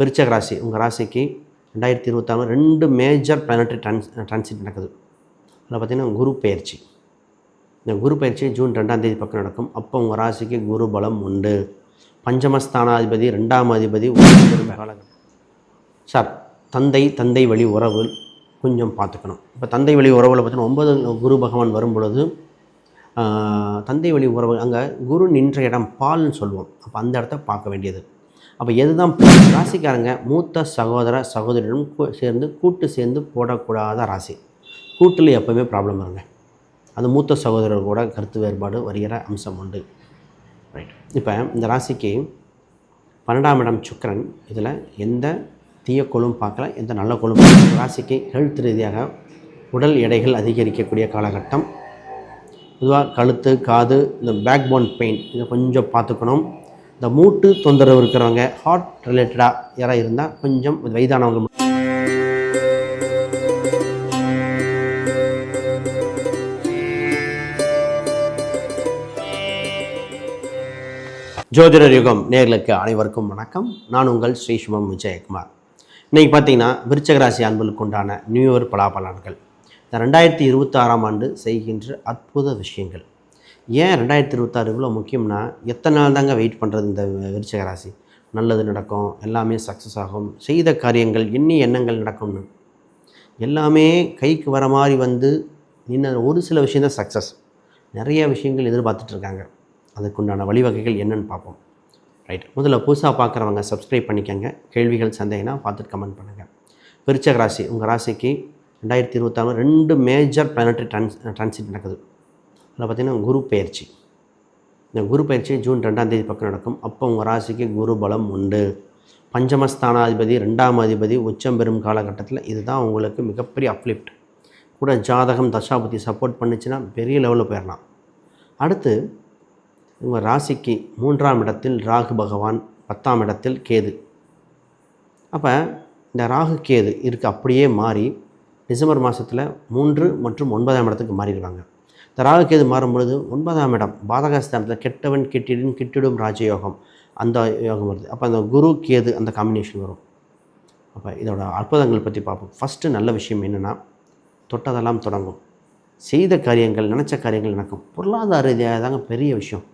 விருச்சக ராசி உங்கள் ராசிக்கு ரெண்டாயிரத்தி இருபத்தாறு ரெண்டு மேஜர் பிளானட்ரி ட்ரான்ஸ் ட்ரான்சிட் நடக்குது. அதில் பார்த்தீங்கன்னா குரு பயிற்சி. இந்த குரு பயிற்சி ஜூன் ரெண்டாம் தேதி பக்கம் நடக்கும். அப்போ உங்கள் ராசிக்கு குரு பலம் உண்டு. பஞ்சமஸ்தானாதிபதி ரெண்டாம் அதிபதி சார் தந்தை தந்தை வழி உறவு கொஞ்சம் பார்த்துக்கணும். இப்போ தந்தை வழி உறவில் பார்த்தீங்கன்னா ஒன்பது குரு பகவான் வரும் பொழுது தந்தை வழி உறவு அங்கே குரு நின்ற இடம் பால்னு சொல்லுவோம். அப்போ அந்த இடத்த பார்க்க வேண்டியது. அப்போ எதுதான் ராசிக்காரங்க மூத்த சகோதர சகோதரியுடன் கூ- சேர்ந்து கூட்டு சேர்ந்து போடக்கூடாத ராசி. கூட்டில் எப்போவுமே ப்ராப்ளம் வருங்க அது மூத்த சகோதரர் கூட கருத்து வேறுபாடு வருகிற அம்சம் உண்டு. ரைட் இப்போ இந்த ராசிக்கு பன்னெண்டாம் இடம் சுக்கரன். இதில் எந்த தீய கோளும் பார்க்கல எந்த நல்ல கோளும் பார்க்கல. ராசிக்கு ஹெல்த் ரீதியாக உடல் எடைகள் அதிகரிக்கக்கூடிய காலகட்டம். பொதுவாக கழுத்து காது இந்த பேக் போன் பெயின் இதை கொஞ்சம் பார்த்துக்கணும். இந்த மூட்டு தொந்தரவு இருக்கிறவங்க ஹார்ட் ரிலேட்டடாக யாராவது இருந்தால் கொஞ்சம் வயதானவங்க ஜோதிடர் யுகம் நேர்களுக்கு அனைவருக்கும் வணக்கம். நான் உங்கள் ஸ்ரீசுமம் விஜயகுமார். இன்றைக்கி பார்த்தீங்கன்னா விருச்சகராசி அன்புகளுக்கு உண்டான நியூ இயர் பலாபலன்கள். இந்த ரெண்டாயிரத்தி இருபத்தாறாம் ஆண்டு செய்கின்ற அற்புத விஷயங்கள். ஏன் ரெண்டாயிரத்தி இருபத்தாறு இவ்வளோ முக்கியம்னா எத்தனை நாள் தாங்க வெயிட் பண்ணுறது இந்த விருச்சக ராசி? நல்லது நடக்கும் எல்லாமே சக்ஸஸ் ஆகும் செய்த காரியங்கள் எண்ணி எண்ணங்கள் நடக்கும்னு. எல்லாமே கைக்கு வர மாதிரி வந்து இன்னும் ஒரு சில விஷயம் தான் சக்ஸஸ் நிறைய விஷயங்கள் எதிர்பார்த்துட்ருக்காங்க அதுக்குண்டான வழிவகைகள் என்னென்னு பார்ப்போம். ரைட் முதல்ல புதுசாக பார்க்குறவங்க சப்ஸ்கிரைப் பண்ணிக்கங்க. கேள்விகள் சந்தேகம்னா பார்த்துட்டு கமெண்ட் பண்ணுங்கள் விருச்சக ராசி உங்கள் ராசிக்கு ரெண்டாயிரத்தி இருபத்தாறு ரெண்டு மேஜர் பிளானட்ரி ட்ரான்ஸ் ட்ரான்சிட் நடக்குது. அதில் பார்த்தீங்கன்னா குரு பயிற்சி. இந்த குரு பயிற்சி ஜூன் ரெண்டாம் தேதி பக்கம் நடக்கும். அப்போ உங்கள் ராசிக்கு குரு பலம் உண்டு. பஞ்சமஸ்தானாதிபதி ரெண்டாம் அதிபதி உச்சம் பெறும் காலகட்டத்தில் இதுதான் உங்களுக்கு மிகப்பெரிய அப்லிஃப்ட் கூட ஜாதகம் தசாபதி சப்போர்ட் பண்ணுச்சுன்னா பெரிய லெவலில் போயிடலாம் அடுத்து உங்கள் ராசிக்கு மூன்றாம் இடத்தில் ராகு பகவான் பத்தாம் இடத்தில் கேது. அப்போ இந்த ராகு கேது இருக்கு அப்படியே மாறி டிசம்பர் மாதத்தில் மூன்று மற்றும் ஒன்பதாம் இடத்துக்கு மாறிடுவாங்க. இந்த கேது மாறும் பொழுது ஒன்பதாம் இடம் பாதகஸ்தானத்தில் கெட்டவன் கெட்டிடும் கிட்டிடும் ராஜயோகம். அந்த யோகம் வருது. அப்போ அந்த குரு கேது அந்த காம்பினேஷன் வரும். அப்போ இதோட அற்புதங்கள் பற்றி பார்ப்போம். ஃபஸ்ட்டு நல்ல விஷயம் என்னென்னா தொட்டதெல்லாம் தொடங்கும். செய்த காரியங்கள் நினச்ச காரியங்கள் நடக்கும். பொருளாதார ரீதியாக தாங்க பெரிய விஷயம்.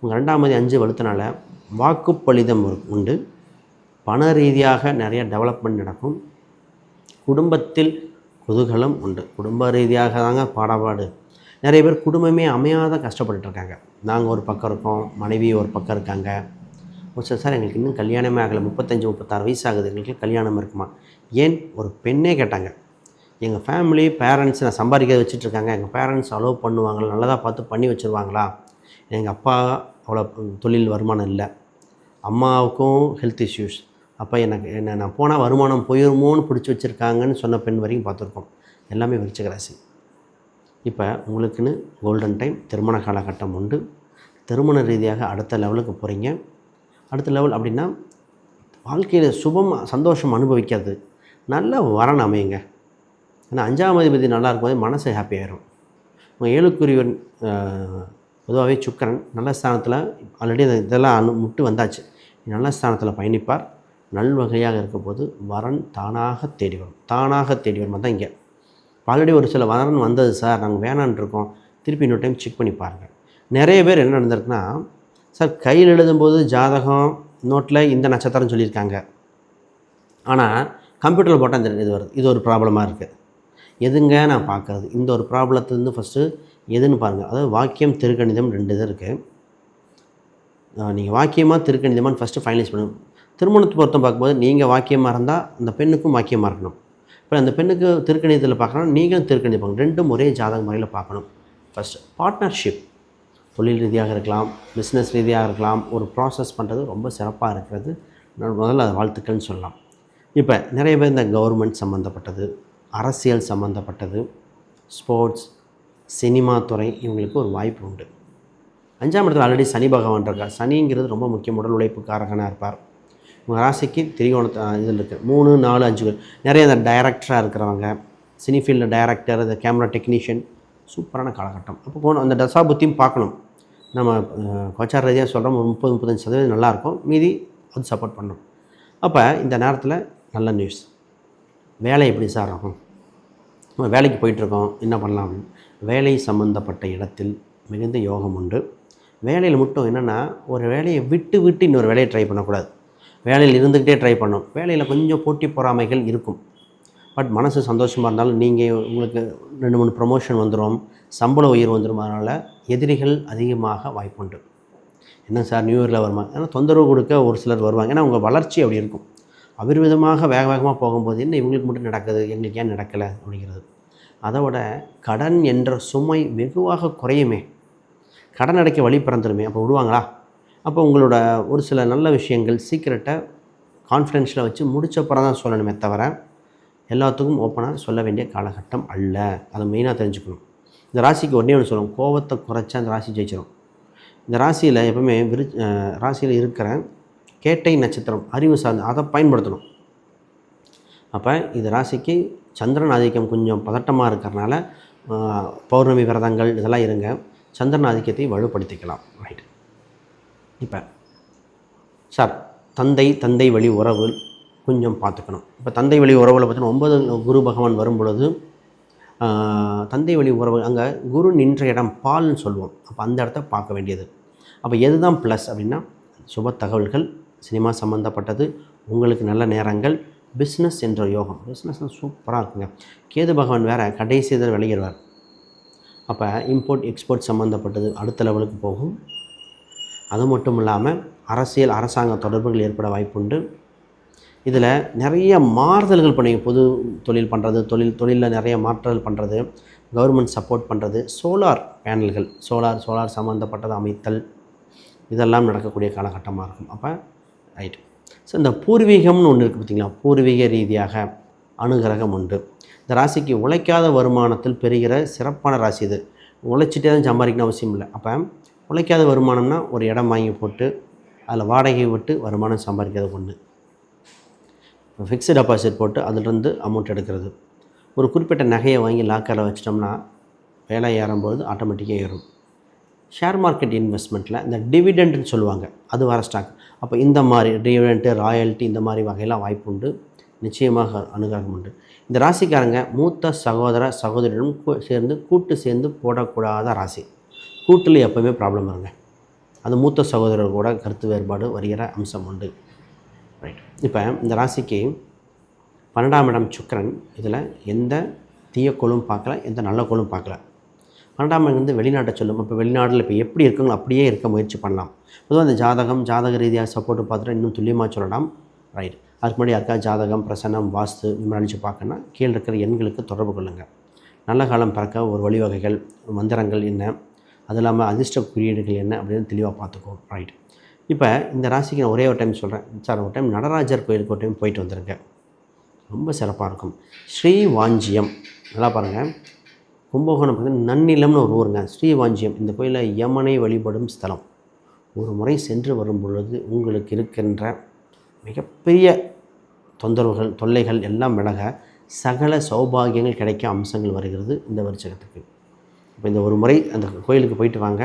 உங்கள் ரெண்டாம் அஞ்சு வலுத்தனால வாக்குப்பளிதம் உண்டு. பண ரீதியாக நிறைய டெவலப்மெண்ட் நடக்கும். குடும்பத்தில் குதூகலம் உண்டு. குடும்ப ரீதியாக தாங்க பாடாபாடு. நிறைய பேர் குடும்பமே அமையாத கஷ்டப்பட்டுட்டு இருக்காங்க நாங்கள் ஒரு பக்கம் இருக்கோம் மனைவி ஒரு பக்கம் இருக்காங்க. ஒரு சார் சார் எங்களுக்கு இன்னும் கல்யாணமே ஆகலை. முப்பத்தஞ்சு முப்பத்தாறு வயசு ஆகுது. எங்களுக்கு கல்யாணம் இருக்குமா? ஏன்? ஒரு பெண்ணே கேட்டாங்க. எங்கள் ஃபேமிலி பேரண்ட்ஸ் நான் சம்பாதிக்க வச்சுட்டு இருக்காங்க எங்கள் பேரண்ட்ஸ் அலோவ் பண்ணுவாங்களா? நல்லதாக பார்த்து பண்ணி வச்சுருவாங்களா? எங்கள் அப்பா அவ்வளோ தொழில் வருமானம் இல்லை. அம்மாவுக்கும் ஹெல்த் இஷ்யூஸ் அப்போ எனக்கு என்ன நான் போனால் வருமானம் போயிருமோன்னு பிடிச்சி வச்சுருக்காங்கன்னு சொன்ன பெண் வரைக்கும் பார்த்துருக்கோம். எல்லாமே விருச்சிக ராசி. இப்போ உங்களுக்குன்னு கோல்டன் டைம் திருமண காலகட்டம் உண்டு. திருமண ரீதியாக அடுத்த லெவலுக்கு போகிறீங்க அடுத்த லெவல் அப்படின்னா வாழ்க்கையில் சுபம் சந்தோஷம் அனுபவிக்கிறது. நல்ல வரன் அமையுங்க. ஏன்னா அஞ்சாம் அதிபதி நல்லா இருக்கும்போது மனசு ஹாப்பியாயிரும் உங்கள் ஏழுக்குரியவன் பொதுவாகவே சுக்கரன் நல்ல ஸ்தானத்தில் ஆல்ரெடி அந்த இதெல்லாம் அனு முட்டு வந்தாச்சு. நல்ல ஸ்தானத்தில் பயணிப்பார். நல்வகையாக இருக்க போது வரன் தானாக தேடி வரும். தானாக தேடி வரும் தான் இங்கே ஆல்ரெடி ஒரு சில வரன் வந்தது சார் நாங்கள் வேணான்னு இருக்கோம் திருப்பி இன்னொரு டைம் செக் பண்ணி பாருங்கள் நிறைய பேர் என்ன நடந்திருக்குன்னா சார் கையில் எழுதும்போது ஜாதகம் நோட்டில் இந்த நட்சத்திரம் சொல்லியிருக்காங்க. ஆனால் கம்ப்யூட்டரில் போட்டால் இந்த இது வருது. இது ஒரு ப்ராப்ளமாக இருக்குது எதுங்க நான் பார்க்குறது? இந்த ஒரு ப்ராப்ளத்துலேருந்து ஃபஸ்ட்டு எதுன்னு பாருங்கள் அதாவது வாக்கியம் திருக்கணிதம் ரெண்டு இது இருக்குது நீங்கள் வாக்கியமாக திருக்கணிதமானு ஃபஸ்ட்டு ஃபைனலைஸ் பண்ணணும். திருமணத்தை பொருத்தம் பார்க்கும்போது நீங்கள் வாக்கியமாக இருந்தால் அந்த பெண்ணுக்கும் வாக்கியமாக இருக்கணும். இப்போ அந்த பெண்ணுக்கு திருக்கணிதத்தில் பார்க்கணும் நீங்களும் திருக்கணி பார்க்கணும் ரெண்டும் ஒரே ஜாதக முறையில் பார்க்கணும். ஃபஸ்ட்டு பார்ட்னர்ஷிப் தொழில் ரீதியாக இருக்கலாம் பிஸ்னஸ் ரீதியாக இருக்கலாம் ஒரு ப்ராசஸ் பண்ணுறது ரொம்ப சிறப்பாக இருக்கிறது. முதல்ல அது வாழ்த்துக்கள்னு சொல்லலாம். இப்போ நிறைய பேர் இந்த கவர்மெண்ட் சம்மந்தப்பட்டது அரசியல் சம்மந்தப்பட்டது ஸ்போர்ட்ஸ் சினிமா துறை இவங்களுக்கு ஒரு வாய்ப்பு உண்டு. அஞ்சாம் இடத்துல ஆல்ரெடி சனி பகவான் இருக்கார். சனிங்கிறது ரொம்ப முக்கியம். உடல் உழைப்புக்காரகனாக இருப்பார். உங்கள் ராசிக்கு திரிகோணத்தை இதில் இருக்குது மூணு நாலு அஞ்சு நிறைய இந்த டைரக்டராக இருக்கிறவங்க சினி ஃபீல்டில் டைரக்டர் இந்த கேமரா டெக்னீஷியன் சூப்பரான காலகட்டம். அப்போ போகணும் அந்த தசா புத்தியும் பார்க்கணும். நம்ம அஹ், கோச்சார் ரீதியாக சொல்கிறோம் ஒரு முப்பது முப்பத்தஞ்சு சதவீதம் நல்லாயிருக்கும் மீதி அது சப்போர்ட் பண்ணணும். அப்போ இந்த நேரத்தில் நல்ல நியூஸ் வேலை எப்படி சார் ஆகும் நம்ம வேலைக்கு போயிட்டுருக்கோம் என்ன பண்ணலாம் அப்படின்னு. வேலை சம்மந்தப்பட்ட இடத்தில் மிகுந்த யோகம் உண்டு. வேலையில் மட்டும் என்னென்னா ஒரு வேலையை விட்டு விட்டு இன்னொரு வேலையை ட்ரை பண்ணக்கூடாது. வேலையில் இருந்துக்கிட்டே ட்ரை பண்ணும். வேலையில் கொஞ்சம் போட்டி பொறாமைகள் இருக்கும். பட் மனசு சந்தோஷமாக இருந்தாலும் நீங்கள் உங்களுக்கு ரெண்டு மூணு ப்ரொமோஷன் வந்துடும் சம்பள உயர்வு வந்துடும் அதனால் எதிரிகள் அதிகமாக வாய்ப்புண்டு. என்ன சார் நியூ இயரில் வருமா? ஏன்னா தொந்தரவு கொடுக்க ஒரு சிலர் வருவாங்க. ஏன்னா உங்கள் வளர்ச்சி அப்படி இருக்கும். அபிர்விதமாக வேக வேகமாக போகும்போது என்ன இவங்களுக்கு மட்டும் நடக்குது? எங்களுக்கு ஏன் நடக்கலை? அப்படிங்கிறது. அதோட கடன் என்ற சுமை வெகுவாக குறையுமே. கடன் அடைக்க வழி பிறந்துருமே. அப்போ விடுவாங்களா? அப்போ உங்களோட ஒரு சில நல்ல விஷயங்கள் சீக்கிரட்டை கான்ஃபிடென்ஷியலாக வச்சு முடிச்சப்பறம் தான் சொல்லணுமே தவிர எல்லாத்துக்கும் ஓப்பனாக சொல்ல வேண்டிய காலகட்டம் அல்ல. அதை மெயினாக தெரிஞ்சுக்கணும். இந்த ராசிக்கு ஒன்றே ஒன்று சொல்லுவோம். கோவத்தை குறைச்சா அந்த ராசி ஜெயிச்சிடும் இந்த ராசியில் எப்பவுமே விரு ராசியில் இருக்கிற கேட்டை நட்சத்திரம் அறிவு சார்ந்து அதை பயன்படுத்தணும். அப்போ இது ராசிக்கு சந்திரன் ஆதிக்கம் கொஞ்சம் பதட்டமாக இருக்கிறனால பௌர்ணமி விரதங்கள் இதெல்லாம் இருங்க. சந்திரன் ஆதிக்கத்தை வலுப்படுத்திக்கலாம். ரைட் இப்போ சார் தந்தை தந்தை வழி உறவு கொஞ்சம் பார்த்துக்கணும். இப்போ தந்தை வழி உறவில் பார்த்தீங்கன்னா ஒன்பது குரு பகவான் வரும் பொழுது தந்தை வழி உறவு அங்கே குரு நின்ற இடம் பால்னு சொல்லுவோம். அப்போ அந்த இடத்த பார்க்க வேண்டியது. அப்போ எது தான் ப்ளஸ் அப்படின்னா சுப தகவல்கள் சினிமா சம்மந்தப்பட்டது உங்களுக்கு நல்ல நேரங்கள் பிஸ்னஸ் என்ற யோகம். பிஸ்னஸ்லாம் சூப்பராக இருக்குங்க. கேது பகவான் வேறு கடைசி இதில் விளையிடுவார் அப்போ இம்போர்ட் எக்ஸ்போர்ட் சம்மந்தப்பட்டது அடுத்த லெவலுக்கு போகும். அது மட்டும் இல்லாமல் அரசியல் அரசாங்க தொடர்புகள் ஏற்பட வாய்ப்புண்டு. இதில் நிறைய மாறுதல்கள் பண்ணீங்க பொது தொழில் பண்ணுறது தொழில் தொழிலில் நிறைய மாற்றல் பண்ணுறது கவர்மெண்ட் சப்போர்ட் பண்ணுறது சோலார் பேனல்கள் சோலார் சோலார் சம்மந்தப்பட்டது அமைத்தல் இதெல்லாம் நடக்கக்கூடிய காலகட்டமாக இருக்கும். அப்போ ரைட். ஸோ இந்த பூர்வீகம்னு ஒன்று இருக்குது பார்த்திங்களா? பூர்வீக ரீதியாக அனுகிரகம் உண்டு. இந்த ராசிக்கு உழைக்காத வருமானத்தில் பெறுகிற சிறப்பான ராசி இது. உழைச்சிட்டே தான் சம்பாதிக்கணும் அவசியம் இல்லை. அப்போ உழைக்காத வருமானம்னா ஒரு இடம் வாங்கி போட்டு அதில் வாடகை விட்டு வருமானம் சம்பாதிக்கிறது ஒன்று. ஃபிக்ஸு டெபாசிட் போட்டு அதிலிருந்து அமௌண்ட் எடுக்கிறது. ஒரு குறிப்பிட்ட நகையை வாங்கி லாக்கரில் வச்சிட்டோம்னா வேலை ஏறும்போது ஆட்டோமேட்டிக்காக ஏறும். ஷேர் மார்க்கெட் இன்வெஸ்ட்மெண்ட்டில் இந்த டிவிடெண்ட்னு சொல்லுவாங்க அது வர ஸ்டாக் அப்போ இந்த மாதிரி டிவிடெண்ட்டு ராயல்ட்டி இந்த மாதிரி வகையெல்லாம் வாய்ப்பு உண்டு. நிச்சயமாக அனுகிரகம் உண்டு. இந்த ராசிக்காரங்க மூத்த சகோதர சகோதரியுடன் சேர்ந்து கூட்டு சேர்ந்து போடக்கூடாத ராசி. கூட்டில் எப்போவுமே ப்ராப்ளம் வருங்க அது மூத்த சகோதரர் கூட கருத்து வேறுபாடு வருகிற அம்சம் உண்டு. ரைட் இப்போ இந்த ராசிக்கு பன்னெண்டாம் இடம் சுக்கரன். இதில் எந்த தீய கோளும் பார்க்கல எந்த நல்ல கோளும் பார்க்கல. பன்னெண்டாம் இடம் வந்து வெளிநாட்டை சொல்லும். இப்போ வெளிநாட்டில் இப்போ எப்படி இருக்குங்களோ அப்படியே இருக்க முயற்சி பண்ணலாம். பொதுவாக அந்த ஜாதகம் ஜாதக ரீதியாக சப்போர்ட்டு பார்த்துட்டு இன்னும் துல்லியமாக சொல்லலாம். ரைட் அதுக்கு முன்னாடி யாருக்கா ஜாதகம் பிரசன்னம் வாஸ்து நிமிடனிச்சு பார்க்கணுன்னா கீழே இருக்கிற எண்களுக்கு தொடர்பு கொள்ளுங்கள் நல்ல காலம் பிறக்க ஒரு வழிவகைகள் மந்திரங்கள் என்ன அது இல்லாமல் அதிர்ஷ்ட குறியீடுகள் என்ன அப்படின்னு தெளிவாக பார்த்துக்கோ. ரைட் இப்போ இந்த ராசிக்கு நான் ஒரே ஒரு டைம் சொல்கிறேன் சார் ஒரு டைம் நடராஜர் கோயிலுக்கு ஒரு டைம் போயிட்டு வந்துருங்க. ரொம்ப சிறப்பாக இருக்கும். ஸ்ரீ வாஞ்சியம். நல்லா பாருங்கள் கும்பகோணம் பார்த்தீங்கன்னா நன்னிலம்னு ஒரு ஊருங்க. ஸ்ரீவாஞ்சியம் இந்த கோயிலில் யமனை வழிபடும் ஸ்தலம். ஒரு முறை சென்று வரும் பொழுது உங்களுக்கு இருக்கின்ற மிகப்பெரிய தொந்தரவுகள் தொல்லைகள் எல்லாம் விலக சகல சௌபாகியங்கள் கிடைக்க அம்சங்கள் வருகிறது இந்த வருஷத்துக்கு இப்போ இந்த ஒரு முறை அந்த கோயிலுக்கு போயிட்டு வாங்க.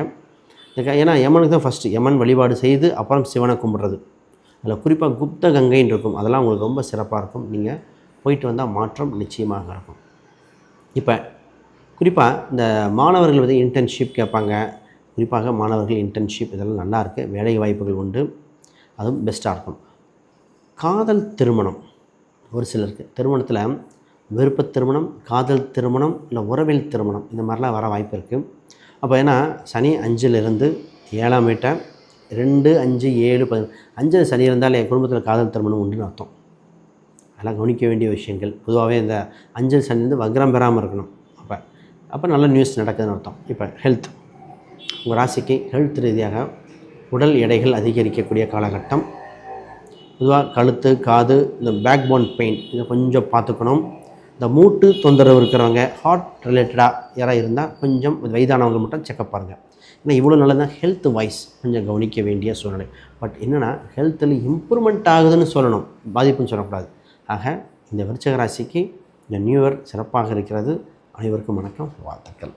இந்த ஏன்னா யமனுக்கு தான் ஃபஸ்ட்டு யமன் வழிபாடு செய்து அப்புறம் சிவனை கும்பிட்றது. அதில் குறிப்பாக குப்த கங்கைன்னு இருக்கும். அதெல்லாம் உங்களுக்கு ரொம்ப சிறப்பாக இருக்கும். நீங்கள் போயிட்டு வந்தால் மாற்றம் நிச்சயமாக இருக்கும். இப்போ குறிப்பாக இந்த மாணவர்கள் வந்து இன்டர்ன்ஷிப் கேட்பாங்க. குறிப்பாக மாணவர்கள் இன்டர்ன்ஷிப் இதெல்லாம் நல்லா இருக்குது வேலை வாய்ப்புகள் உண்டு. அதுவும் பெஸ்ட்டாக இருக்கும். காதல் திருமணம். ஒரு சிலருக்கு திருமணத்தில் விருப்ப திருமணம் காதல் திருமணம் இல்லை உறவில் திருமணம் இந்த மாதிரிலாம் வர வாய்ப்பு இருக்குது அப்போ ஏன்னா சனி அஞ்சிலிருந்து ஏழாம் வீட்டை ரெண்டு அஞ்சு ஏழு பதி அஞ்சில் சனி இருந்தாலே என் குடும்பத்தில் காதல் திருமணம் உண்டுன்னு அர்த்தம். அதெல்லாம் கவனிக்க வேண்டிய விஷயங்கள். பொதுவாகவே இந்த அஞ்சல் சனி வந்து வக்ரம் பெறாமல் இருக்கணும். அப்போ அப்போ நல்ல நியூஸ் நடக்குதுன்னு அர்த்தம். இப்போ ஹெல்த் உங்கள் ராசிக்கு ஹெல்த் ரீதியாக உடல் எடைகள் அதிகரிக்கக்கூடிய காலகட்டம். பொதுவாக கழுத்து காது இந்த பேக் போன் பெயின் இதை கொஞ்சம் பார்த்துக்கணும். இந்த மூட்டு தொந்தரவு இருக்கிறவங்க ஹார்ட் ரிலேட்டடாக யாராவது இருந்தால் கொஞ்சம் வயதானவங்க மட்டும் செக்கப் பாருங்கள் ஏன்னா இவ்வளோ நல்லதான் ஹெல்த் வைஸ் கொஞ்சம் கவனிக்க வேண்டிய சூழ்நிலை. பட் என்னென்னா ஹெல்த்தில் இம்ப்ரூவ்மெண்ட் ஆகுதுன்னு சொல்லணும். பாதிப்புன்னு சொல்லக்கூடாது. ஆக இந்த விருச்சக ராசிக்கு இந்த நியூ இயர் சிறப்பாக இருக்கிறது. அனைவருக்கும் வணக்கம் வாழ்த்துக்கள்.